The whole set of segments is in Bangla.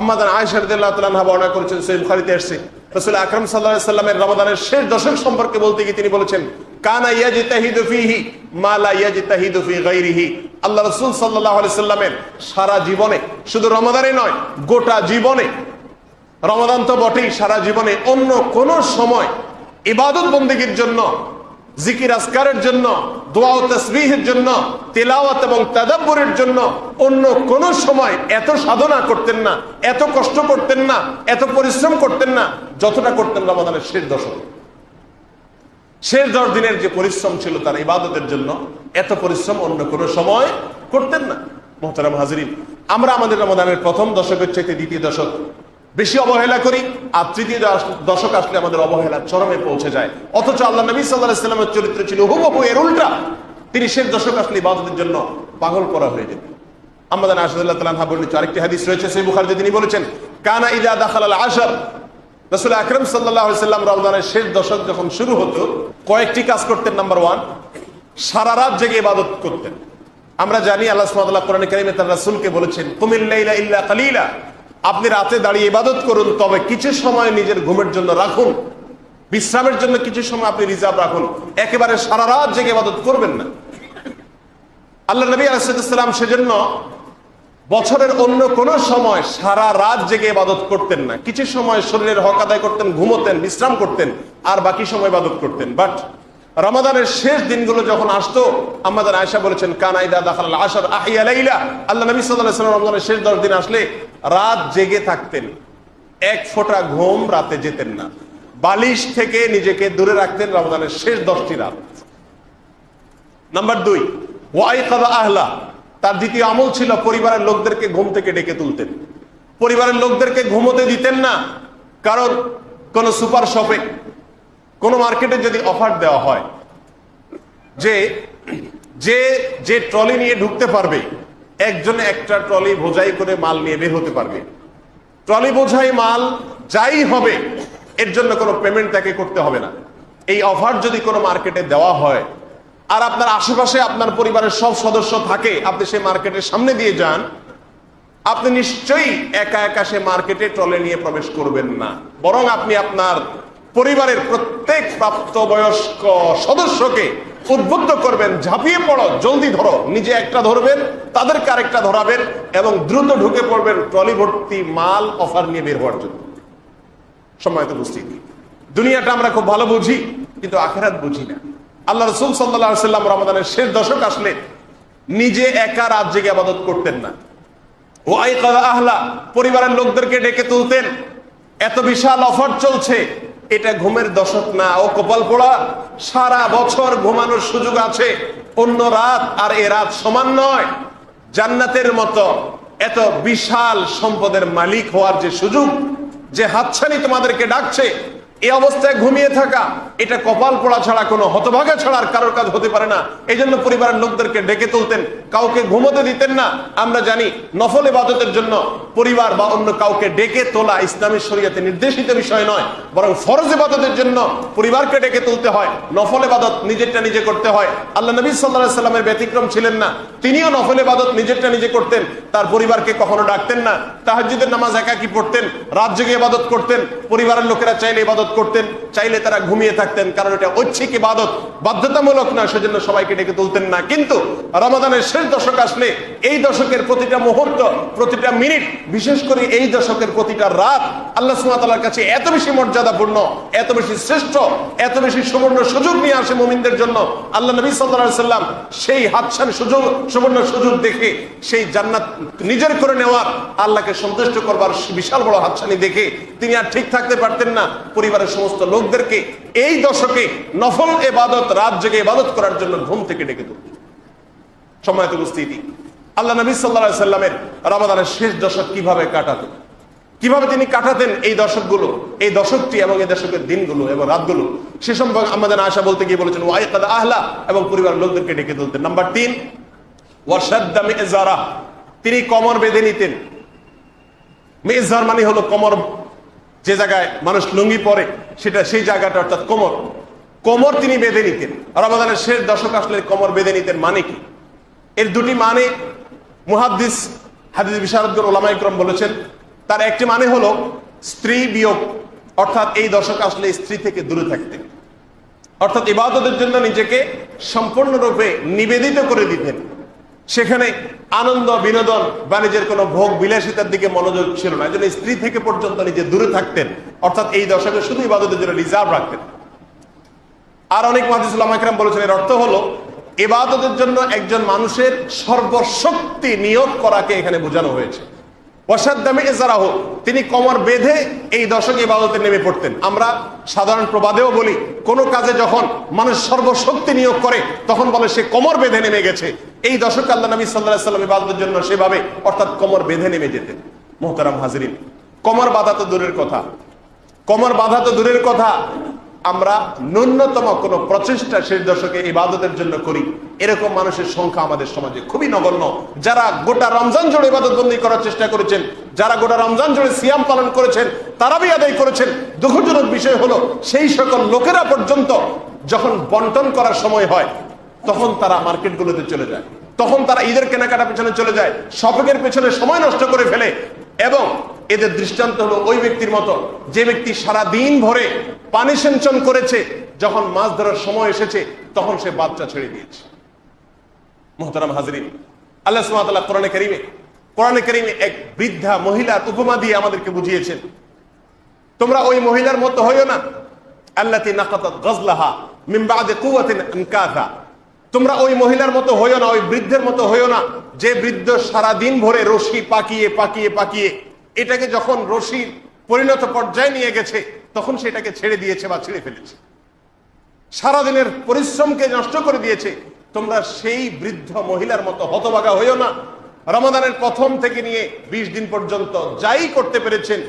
রাদিয়াল্লাহু বর্ণনা করেছেন, সহিহ বুখারীতে এসেছে। রাসূল আকরাম আলাইহি সাল্লামের রমাদানের শেষ দশক সম্পর্কে বলতে গিয়ে তিনি বলেছেন, কানা ইয়াজতাহিদু ফীহি মা লা ইয়াজতাহিদু ফী গায়রিহি। আল্লাহ রাসূল আলাইহি সাল্লামের সারা জীবনে, শুধু রমাদানে নয়, গোটা জীবনে, রমাদান তো বটেই, সারা জীবনে অন্য কোন সময় ইবাদত বন্দীগীর জন্য জিকির আসকারের জন্য, দোয়া ও তসবিহের জন্য, তেলাওয়াত এবং তাদাব্বুরের জন্য অন্য কোন সময় এত সাধনা করতেন না, এত কষ্ট করতেন না, এত পরিশ্রম করতেন না যতটা করতেন রমাদানের শেষ দশকে। শেষ দশ দিনের যে পরিশ্রম ছিল তার ইবাদতের জন্য, এত পরিশ্রম অন্য কোনো সময় করতেন না। মোহতারাম হাজরিন, আমরা আমাদের রমাদানের প্রথম দশকের চাইতে দ্বিতীয় দশক বেশি অবহেলা করি, আর তৃতীয় দশক আসলে আমাদের অবহেলা চরমে পৌঁছে যায়। অথচ আল্লাহ নবী সাল্লাহ ইসলামের চরিত্র ছিল হুবহু এর উল্টা। তিনি শেষ দশক আসলে ইবাদতের জন্য পাগল করা হয়ে যেতেন আমাদের আসাদুল্লাহ আরেকটি হাদিস রয়েছে সেই তিনি বলেছেন, কানা ইদা দাখাল আল আশার। রসুল আকরম সাল্লাহ সাল্লাম শেষ দশক যখন শুরু হতো, কয়েকটি কাজ করতেন। নাম্বার ওয়ান, সারা রাত জেগে ইবাদত করতেন। আমরা জানি আল্লাহ সুবহানাহু কোরআন কারিমে তার রাসূলকে বলেছেন কুমিল্লাইলা ইল্লা কালিলা। আপনি রাতে দাঁড়িয়ে ইবাদত করুন, তবে কিছু সময় নিজের ঘুমের জন্য রাখুন। বিশ্রামের জন্য কিছু সময় আপনি রিজার্ভ রাখুন। একেবারে সারা রাত জেগে ইবাদত করবেন না। আল্লাহ নবী আলাইসালাম সেজন্য বছরের অন্য কোন সময় সারা রাত জেগে ইবাদত করতেন না। কিছু সময় শরীরের হক আদায় করতেন, ঘুমোতেন, বিশ্রাম করতেন, আর বাকি সময় ইবাদত করতেন। বাট রমাদানের শেষ দিনগুলো যখন আসতো আমাদের আয়সা বলেছেন কানাইদা দাখাল আশার আহিয়া লাইলা। আল্লাহ নবী আলাইহি রমজানের শেষ দশ দিন আসলে রাত জেগে থাকতেন। এক ফোঁটা ঘুম রাতে যেতেন না। বালিশ থেকে নিজেকে দূরে রাখতেন রমজানের শেষ দশটি রাত। নাম্বার দুই, ওয়াই কাদা আহলা। তার দ্বিতীয় আমল ছিল পরিবারের লোকদেরকে ঘুম থেকে ডেকে তুলতেন। পরিবারের লোকদেরকে ঘুমোতে দিতেন না, কারণ কোন সুপার শপে, কোন মার্কেটে যদি অফার দেওয়া হয়, যে যে যে ট্রলি নিয়ে ঢুকতে পারবে একজনে একটা ট্রলি বোঝাই করে মাল নিয়ে বের হতে পারবে। ট্রলি বোঝাই মাল যাই হবে, এর জন্য কোনো পেমেন্ট তাকে করতে হবে না। এই অফার যদি কোনো মার্কেটে দেওয়া হয়, আর আপনার আশেপাশে আপনার পরিবারের সব সদস্য থাকে, আপনি সেই মার্কেটের সামনে দিয়ে যান, আপনি নিশ্চয়ই একা একা সে মার্কেটে ট্রলে নিয়ে প্রবেশ করবেন না। বরং আপনি আপনার পরিবারের প্রত্যেক প্রাপ্তবয়স্ক সদস্যকে উদ্বুদ্ধ করবেন, ঝাঁপিয়ে পড়ো, জলদি ধরো, নিজে একটা ধরবেন, তাদেরকে আরেকটা ধরাবেন এবং দ্রুত ঢুকে পড়বেন ট্রলি ভর্তি মাল অফার নিয়ে বের হওয়ার জন্য। সময় তো বুঝছি দুনিয়াটা আমরা খুব ভালো বুঝি, কিন্তু আখেরাত বুঝি না। আল্লাহ রসুল সাল্লাহ সাল্লাম রমাদানের শেষ দশক আসলে নিজে একা রাত জেগে আবাদত করতেন না। ও আই আহলা, পরিবারের লোকদেরকে ডেকে তুলতেন। এত বিশাল অফার চলছে এটা ঘুমের দশক না। ও কপাল পোড়া সারা বছর ঘুমানোর সুযোগ আছে। অন্য রাত আর এ রাত সমান নয়। জান্নাতের মতো এত বিশাল সম্পদের মালিক হওয়ার যে সুযোগ, যে হাতছানি তোমাদেরকে ডাকছে এই অবস্থায় ঘুমিয়ে থাকা, এটা কপাল পড়া ছাড়া কোনো হতভাগা ছাড়া কারোর কাজ হতে পারে না। এই জন্য পরিবারের লোকদেরকে ডেকে তুলতেন, কাউকে ঘুমোতে দিতেন না। আমরা জানি নফল ইবাদতের জন্য পরিবার বা অন্য কাউকে ডেকে তোলা ইসলামী শরীয়তে নির্দেশিত বিষয় নয়, বরং ফরজ ইবাদতের জন্য পরিবারকে ডেকে তুলতে হয়। নফল ইবাদত নিজেরটা নিজে করতে হয়। আল্লাহ নবী সাল্লাহ সাল্লামের ব্যতিক্রম ছিলেন না। তিনিও নফল ইবাদত নিজেরটা নিজে করতেন। তার পরিবারকে কখনো ডাকতেন না। তাহাজ্জুদের নামাজ একাকি পড়তেন। রাত জেগে ইবাদত করতেন। পরিবারের লোকেরা চাইলে ইবাদত করতেন, চাইলে তারা ঘুমিয়ে থাকতেন, কারণ এটা ঐচ্ছিক ইবাদত। বাধ্যতামূলক না, সেজন্য সবাইকে ডেকে তুলতেন না। কিন্তু রমাদানের শেষ দশক আসলে এই দশকের প্রতিটা মুহূর্ত, প্রতিটা মিনিট, বিশেষ করে এই দশকের প্রতিটা রাত, আল্লাহ সুমাতালার কাছে এত বেশি মর্যাদাপূর্ণ। এত বেশি শ্রেষ্ঠ, এত বেশি সুবর্ণ সুযোগ নিয়ে আসে মুমিনদের জন্য। আল্লাহ নবী সাল্লাহ সাল্লাম সেই হাতছানি সুযোগ, সুবর্ণ সুযোগ দেখে সেই জান্নাত নিজের করে নেওয়ার আল্লাহকে সন্তুষ্ট করবার বিশাল বড় হাতছানি দেখে তিনি আর ঠিক থাকতে পারতেন না। পরিবারের সমস্ত লোকদেরকে এই দশকে নফল এবাদত, রাত জেগে ইবাদত করার জন্য ঘুম থেকে ডেকে তুলতেন সময় তো উপস্থিতি। আল্লাহ নবী সাল্লাহ সাল্লামের রমাদানের শেষ দশক কীভাবে কাটাতেন? কীভাবে তিনি কাটাতেন এই দশকগুলো এই দশকটি এবং এই দশকের দিনগুলো এবং রাতগুলো? সে সম্পর্কে আমাদের আশা বলতে গিয়ে বলেছেন ওয়াইকাদ আহলা এবং পরিবারের লোকদেরকে ডেকে তুলতেন। নাম্বার তিন তিনি কমর বেঁধে নিতেন। মেজার মানে হলো কমর, যে জায়গায় মানুষ লুঙ্গি পরে, সেটা সেই জায়গাটা অর্থাৎ কোমর। কোমর তিনি বেঁধে নিতেন। রমাদানের শেষ দশক আসলে কোমর বেঁধে নিতেন মানে কি? এর দুটি মানে মুহাদ্দিস হাদিস বিশারদগর ওলামা ইকরম বলেছেন তার একটি মানে হলো স্ত্রী বিয়োগ, অর্থাৎ এই দশক আসলে স্ত্রী থেকে দূরে থাকতে। অর্থাৎ ইবাদতের জন্য নিজেকে সম্পূর্ণরূপে নিবেদিত করে দিতেন। সেখানে আনন্দ, বিনোদন বাণিজ্যের কোনো ভোগ বিলাসিতার দিকে মনোযোগ ছিল না। এই স্ত্রী থেকে পর্যন্ত নিজে দূরে থাকতেন। অর্থাৎ এই দশকে শুধু ইবাদতের জন্য রিজার্ভ রাখতেন। আর অনেক মাদিসুল্লাহ একরাম বলেছেন, এর অর্থ হলো এবাদতের জন্য একজন মানুষের সর্বশক্তি নিয়োগ করাকে এখানে বোঝানো হয়েছে। অসাধ্যামে এজারাহ তিনি কমর বেঁধে এই দশকে ইবাদতে নেমে পড়তেন। আমরা সাধারণ প্রবাদেও বলি, কোনো কাজে যখন মানুষ সর্বশক্তি নিয়োগ করে, তখন বলে সে কমর বেঁধে নেমে গেছে। এই দশকে আল্লাহ নবী সাল্লাহ সাল্লাম ইবাদতের জন্য সেভাবে, অর্থাৎ কমর বেঁধে নেমে যেতেন। মোহতারাম হাজরিন, কমর বাধা তো দূরের কথা। কমর বাধা তো দূরের কথা। আমরা ন্যূনতম কোন প্রচেষ্টা শেষ দশকে ইবাদতের জন্য করি। এরকম মানুষের সংখ্যা আমাদের সমাজে খুবই নগণ্য। যারা গোটা রমজান জুড়ে ইবাদত বন্দি করার চেষ্টা করেছেন, যারা গোটা রমজান জুড়ে সিয়াম পালন করেছেন তারাবি আদায় করেছেন। দুঃখজনক বিষয় হলো, সেই সকল লোকেরা পর্যন্ত যখন বন্টন করার সময় হয়, তখন তারা মার্কেটগুলোতে চলে যায়। তখন তারা ঈদের কেনাকাটা পেছনে চলে যায় শপিংয়ের পেছনে সময় নষ্ট করে ফেলে এবং এদের দৃষ্টান্ত হলো ওই ব্যক্তির মতো। যে ব্যক্তি সারা দিন ভরে পানি সেঞ্চন করেছে, যখন মাছ ধরার সময় এসেছে, তখন সে বাচ্চা ছেড়ে দিয়েছে। মোহতারাম হাজরিন, আল্লাহ সুমাতাল্লাহ কোরআনে করিমে কোরআনে করিমে এক বৃদ্ধা মহিলার উপমা দিয়ে আমাদেরকে বুঝিয়েছেন। তোমরা ওই মহিলার মতো হইও না। নাকাতাত গজলাহা বাদে কুওয়াতিন আনকাথা। তোমরা ওই মহিলার মতো হইও না, ওই বৃদ্ধের মতো হইও না। যে বৃদ্ধ সারা দিন ভরে রশি পাকিয়ে পাকিয়ে পাকিয়ে এটাকে যখন রশির পরিণত পর্যায়ে নিয়ে গেছে, তখন সেটাকে ছেড়ে দিয়েছে বা ছেড়ে ফেলেছে। সারাদিনের পরিশ্রমকে নষ্ট করে দিয়েছে। তোমরা সেই বৃদ্ধ মহিলার মতো হতবাগা হইও না। রমাদানের প্রথম থেকে নিয়ে বিশ দিন পর্যন্ত যাই করতে পেরেছেন,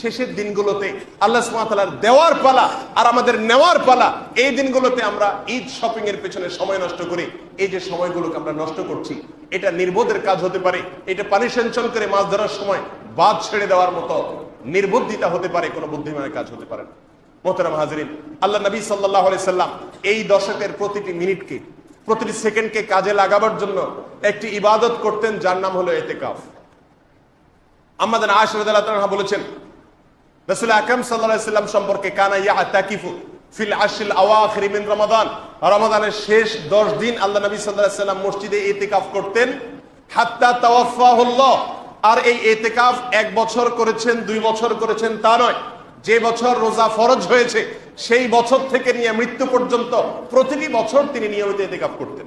শেষের দিনগুলোতে আল্লাহ সুমাতালার দেওয়ার পালা আর আমাদের নেওয়ার পালা, এই দিনগুলোতে আমরা ঈদ শপিং এর পেছনে সময় নষ্ট করি। এই যে সময়গুলোকে আমরা নষ্ট করছি, এটা নির্বোধের কাজ হতে পারে। এটা পানি করে মাছ ধরার সময় বাদ ছেড়ে দেওয়ার মতো নির্বুদ্ধিতা হতে পারে, কোনো বুদ্ধিমানের কাজ হতে পারে না। মোহতারাম হাজরিন, আল্লাহ নবী সাল্লাহ সাল্লাম এই দশকের প্রতিটি মিনিটকে প্রতিটি সেকেন্ডকে কাজে লাগাবার জন্য একটি ইবাদত করতেন, যার নাম হলো এতেকাফ। আমাদের আশরদাল্লাহ বলেছেন, রসুল আকরম সাল্লাম সম্পর্কে কানা ইয়া তাকিফু ফিল আশিল আওয়াখির মিন রমাদান। রমাদানের শেষ দশ দিন আল্লাহ নবী সাল্লাহ সাল্লাম মসজিদে এতেকাফ করতেন। হাত্তা তাওয়াফাহুল্লাহ আর এই এতেকাফ এক বছর করেছেন, দুই বছর করেছেন তা নয়। যে বছর রোজা ফরজ হয়েছে, সেই বছর থেকে নিয়ে মৃত্যু পর্যন্ত প্রতিটি বছর তিনি নিয়মিত এতেকাফ করতেন।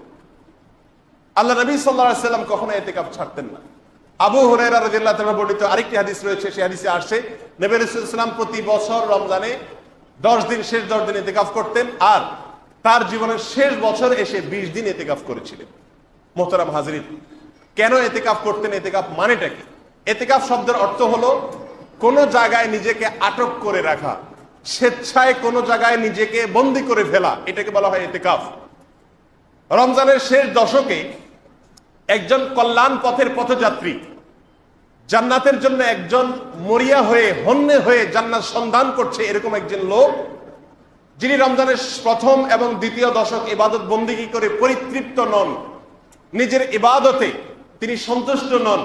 আল্লাহ নবী সাল্লাম কখনো এতেকাফ ছাড়তেন না। আবু হুরায়রা রাদিয়াল্লাহু তাআলা বর্ণিত আরেকটি হাদিস রয়েছে, সেই হাদিসে আসছে নবী রাসূলুল্লাহ সাল্লাম প্রতি বছর রমজানে 10 দিন, শেষ 10 দিন ইতিকাফ করতেন আর তার জীবনের শেষ বছর এসে 20 দিন ইতিকাফ করেছিলেন। মোহতারাম হাজরিন, কেন এতেকাফ করতেন? এতেকাফ মানেটা কি? এতেকাফ শব্দের অর্থ হলো কোন জায়গায় নিজেকে আটক করে রাখা, স্বেচ্ছায় কোন জায়গায় নিজেকে বন্দি করে ফেলা, এটাকে বলা হয় এতেকাফ। রমজানের শেষ দশকে একজন কল্যাণ পথের পথযাত্রী জান্নাতের জন্য একজন মরিয়া হয়ে, হন্যে হয়ে জান্নাত সন্ধান করছে এরকম একজন লোক, যিনি রমজানের প্রথম এবং দ্বিতীয় দশক ইবাদত বন্দিগি করে পরিতৃপ্ত নন। নিজের ইবাদতে তিনি সন্তুষ্ট নন।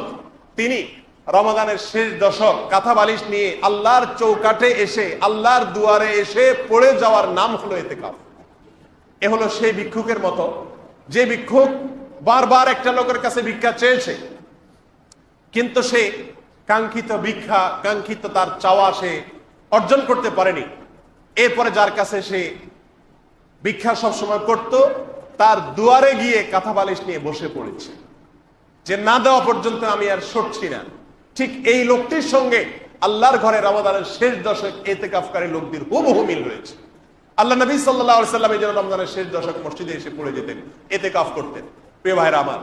তিনি রমাদানের শেষ দশক কাঁথা বালিশ নিয়ে আল্লাহর চৌকাটে এসে, আল্লাহর দুয়ারে এসে পড়ে যাওয়ার নাম হলো এতেকাফ। এ হলো সেই ভিক্ষুকের মতো। যে ভিক্ষুক বারবার একটা লোকের কাছে ভিক্ষা চেয়েছে, কিন্তু সে কাঙ্ক্ষিত ভিক্ষা, কাঙ্ক্ষিত তার চাওয়া সে অর্জন করতে পারেনি। এরপরে যার কাছে সে ভিক্ষা সবসময় করত, তার দুয়ারে গিয়ে কাঁথা বালিশ নিয়ে বসে পড়েছে। যে না দেওয়া পর্যন্ত আমি আর সরছি না। ঠিক এই লোকটির সঙ্গে আল্লাহর ঘরে রমাদানের শেষ দশক এতে কাফকারী লোকদের হুবহু মিল রয়েছে। আল্লাহ নবী সাল্লাহ সাল্লাম এই জন্য রমজানের শেষ দশক মসজিদে এসে পড়ে যেতেন এতে কাফ করতেন। প্রিয় ভাইরা আমার,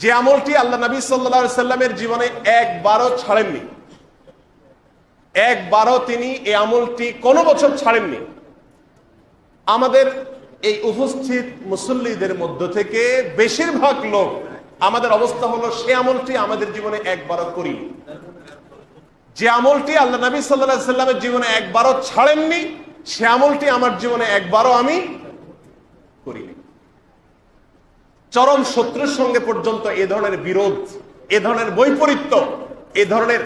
যে আমলটি আল্লাহ নবী সাল্লাহ সাল্লামের জীবনে একবারও ছাড়েননি, একবারও তিনি এই আমলটি কোনো বছর ছাড়েননি, আমাদের এই উপস্থিত মুসল্লিদের মধ্য থেকে বেশিরভাগ লোক আমাদের অবস্থা হলো, সে আমলটি আমাদের জীবনে একবারও করি যে আমলটি আল্লাহ নবী সাল্লামের জীবনে একবারও ছাড়েননি, সে আমলটি আমার জীবনে একবারও আমি করিনি। চরম শত্রুর সঙ্গে পর্যন্ত এ ধরনের বিরোধ, এ ধরনের বৈপরীত্য, এ ধরনের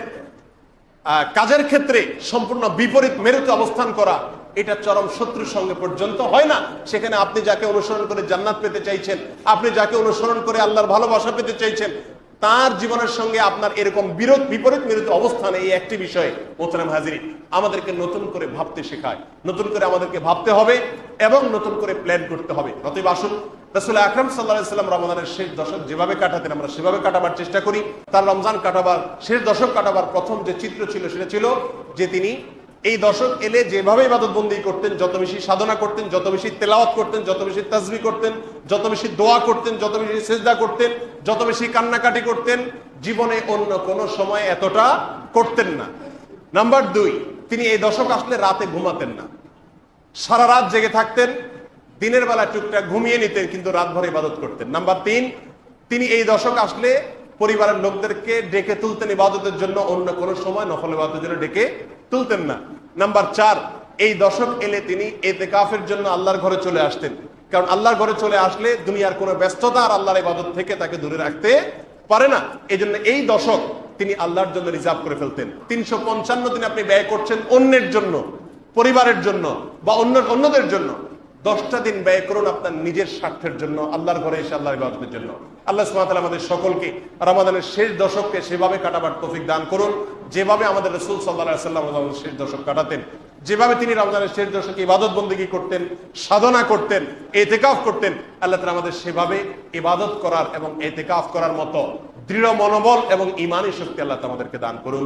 কাজের ক্ষেত্রে সম্পূর্ণ বিপরীত মেরুতে অবস্থান করা এটা চরম শত্রুর সঙ্গে পর্যন্ত হয় না। সেখানে আপনি যাকে অনুসরণ করে জান্নাত পেতে চাইছেন, আপনি যাকে অনুসরণ করে আল্লাহর ভালোবাসা পেতে চাইছেন, তার জীবনের সঙ্গে আপনার এরকম বিরোধ, বিপরীত মেরুতে অবস্থান এই একটি বিষয়ে মোহতারাম হাজিরি আমাদেরকে নতুন করে ভাবতে শেখায়। নতুন করে আমাদেরকে ভাবতে হবে এবং নতুন করে প্ল্যান করতে হবে। অতএব আসুন, রসুল আকরম সাল্লাম রমজানের শেষ দশক যেভাবে কাটাতেন, আমরা সেভাবে কাটাবার চেষ্টা করি। তার রমজান কাটাবার, শেষ দশক কাটাবার প্রথম যে চিত্র ছিল, সেটা ছিল যে তিনি এই দশক এলে যেভাবে ইবাদত বন্দি করতেন, যত বেশি সাধনা করতেন, যত বেশি তেলাওয়াত করতেন, যত বেশি তাজবি করতেন, যত বেশি দোয়া করতেন, যত বেশি সেজদা করতেন, যত বেশি কান্নাকাটি করতেন, জীবনে অন্য কোনো সময় এতটা করতেন না। নাম্বার দুই, তিনি এই দশক আসলে রাতে ঘুমাতেন না। সারা রাত জেগে থাকতেন, দিনের বেলা টুকটাক ঘুমিয়ে নিতেন, কিন্তু রাত ভরে ইবাদত করতেন। নাম্বার তিন, তিনি এই দশক আসলে পরিবারের লোকদেরকে ডেকে তুলতেন ইবাদতের জন্য অন্য কোনো সময় নফল ইবাদতের জন্য ডেকে তুলতেন না। নাম্বার চার, এই দশক এলে তিনি এতেকাফের জন্য আল্লাহর ঘরে চলে আসতেন। কারণ আল্লাহর ঘরে চলে আসলে দুনিয়ার কোনো ব্যস্ততা আর আল্লাহর ইবাদত থেকে তাকে দূরে রাখতে পারে না। এই জন্য এই দশক তিনি আল্লাহর জন্য রিজার্ভ করে ফেলতেন। তিনশো পঞ্চান্ন দিন আপনি ব্যয় করছেন অন্যের জন্য, পরিবারের জন্য বা অন্য, অন্যদের জন্য। দশটা দিন ব্যয় করুন আপনার নিজের স্বার্থের জন্য, আল্লাহর ঘরে এসে আল্লাহর ইবাদতের জন্য। আল্লাহ সুবহানাহু আমাদের সকলকে রমাদানের শেষ দশককে সেভাবে কাটাবার তৌফিক দান করুন। যেভাবে আমাদের রসুল সাল্লাহ সাল্লাম শেষ দশক কাটাতেন, যেভাবে তিনি রমজানের শেষ দশকে ইবাদত বন্দী করতেন, সাধনা করতেন, এতেকাফ করতেন, আল্লাহ তালা আমাদের সেভাবে ইবাদত করার এবং এতেকাফ করার মতো দৃঢ় মনোবল এবং ইমানি শক্তি আল্লাহ আমাদেরকে দান করুন।